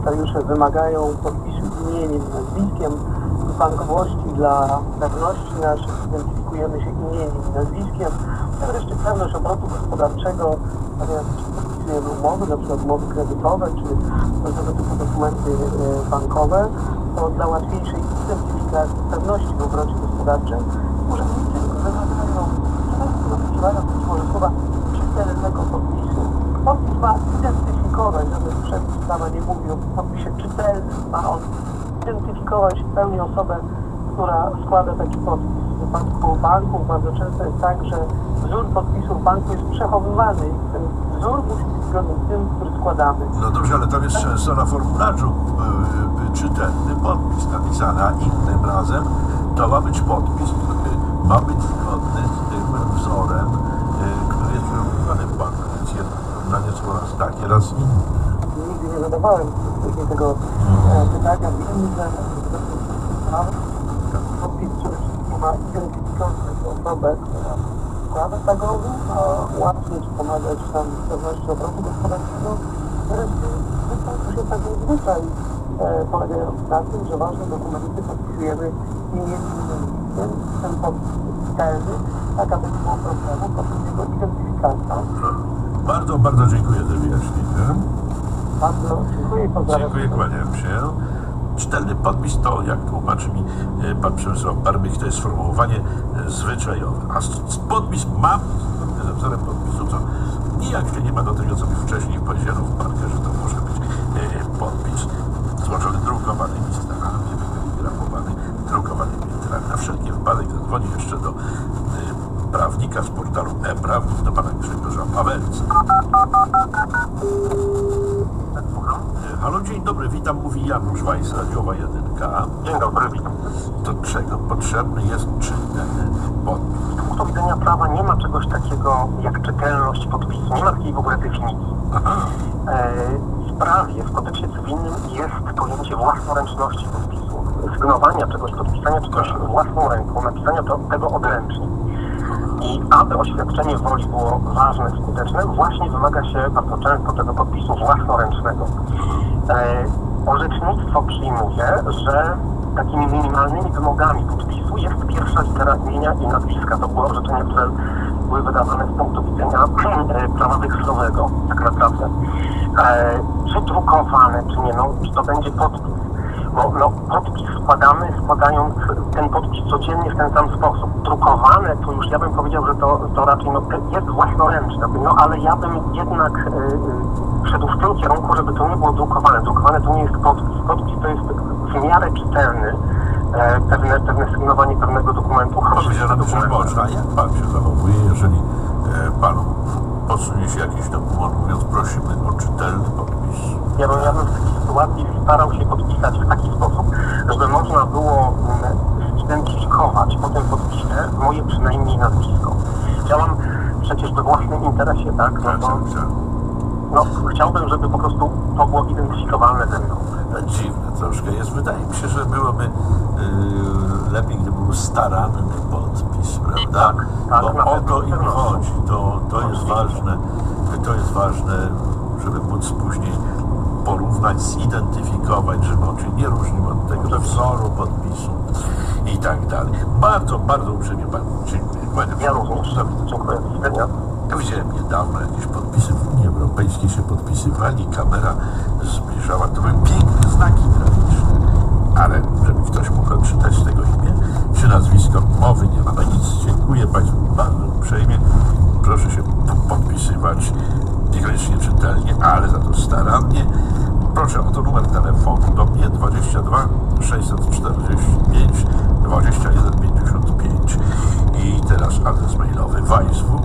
Notariusze wymagają podpisu imieniem, nazwiskiem. Bankowości dla pewności naszych identyfikujemy się imieniem i nazwiskiem. A wreszcie pewność obrotu gospodarczego, jeśli podpisujemy umowy, na przykład umowy kredytowe czy tego typu dokumenty e, bankowe, to dla łatwiejszej identyfikacji pewności w obrocie gospodarczym urzędnicy wymagają często być może słowa czytelnego podpisu. Podpis ma przepis prawa nie mówi o podpisie czytelnym, on identyfikować w pełni osobę, która składa taki podpis. W wypadku banków bardzo często jest tak, że wzór podpisu w banku jest przechowywany i ten wzór musi być zgodny z tym, który składamy. No dobrze, ale tam jest często na formularzu yy, czytelny podpis napisany, a innym razem to ma być podpis, który ma być zgodny z tym wzorem, yy, który jest wyrównywany w banku. Więc jedno zdanie jest po raz takie, raz inne. Nigdy nie zadawałem wcześniej tego e, pytania. Wiem, że ma identyfikować osobę, która składa tagowy, a łatwiej pomagać tam w pewności obrotu gospodarczego. Wreszcie wystarczy się taki zwyczaj e, polegający na tym, że ważne dokumenty podpisujemy imiennym nazwiskiem, ten podpis tak aby nie było problemu podczas jego identyfikacji. Bardzo, bardzo dziękuję za wyjaśnienie. Bardzo dziękuję i pozdrawiam. Dziękuję, kłaniam się. Czytelny podpis to, jak tłumaczy mi e, pan Przemysław Barbych, to jest sformułowanie e, zwyczajowe. A podpis ma być zgodny ze wzorem podpisu, co nijak się nie ma do tego, co mi wcześniej powiedziano w parkę, że to prawnika z portalu e-prawnik, do pana Grzegorza Pawelca. Halo, dzień dobry, witam, mówi Janusz Wajs, Radiowa Jedynka. Dzień dobry, witam. Do czego potrzebny jest czytelny podpis? Z punktu widzenia prawa nie ma czegoś takiego jak czytelność podpisu. Nie ma takiej w ogóle definicji. Aha, E, w prawie, w kodeksie cywilnym jest pojęcie własnoręczności podpisu. Sygnowania czegoś, podpisania czegoś własną ręką, napisania to, tego odręcznie. I aby oświadczenie woli było ważne, skuteczne, właśnie wymaga się bardzo często tego podpisu własnoręcznego. E, orzecznictwo przyjmuje, że takimi minimalnymi wymogami podpisu jest pierwsza litera imienia i nazwiska. To były orzeczenia, które były wydawane z punktu widzenia e, prawa wekslowego, tak naprawdę. E, czy drukowane, czy nie, no, czy to będzie podpis. Bo no, podpis składamy, składając ten podpis codziennie w ten sam sposób. Drukowane, to już ja bym powiedział, że to, to raczej no, jest własnoręczne, no ale ja bym jednak y, y, szedł w tym kierunku, żeby to nie było drukowane. Drukowane to nie jest podpis. Podpis to jest w miarę czytelny, e, pewne, pewne sygnowanie pewnego dokumentu. powiedziano, że można. Jak pan się zachowuje, jeżeli e, panu podsunie się jakiś dokument, mówiąc prosimy o czytelny podpis? Ja bym, ja bym w takiej sytuacji starał się podpisać w taki sposób, żeby można było mm, zidentyfikować po tym podpisie moje przynajmniej nazwisko. Działam przecież we własnym interesie, tak? No, tak. no, chciałbym, żeby po prostu to było identyfikowalne ze mną. Dziwne troszkę jest. Wydaje mi się, że byłoby yy, lepiej, gdyby był staranny podpis, prawda? Tak, tak, Bo o to im chodzi. To, to jest ważne. To jest ważne, żeby móc później porównać, zidentyfikować, że czyli nie różnimy od tego wzoru podpisu i tak dalej. Bardzo, bardzo uprzejmie Panu dziękuję. Się. Ja również. Dziękuję. Ja widziałem niedawno jakieś podpisy w Unii Europejskiej się podpisywali, kamera zbliżała, to były piękne znaki graficzne, ale żeby ktoś mógł odczytać tego imię czy nazwisko, mowy nie ma. No nic, dziękuję Państwu bardzo uprzejmie. Proszę się po- podpisywać niekoniecznie to starannie. Proszę o to numer telefonu do mnie 22 645 21 55 i teraz adres mailowy wajswu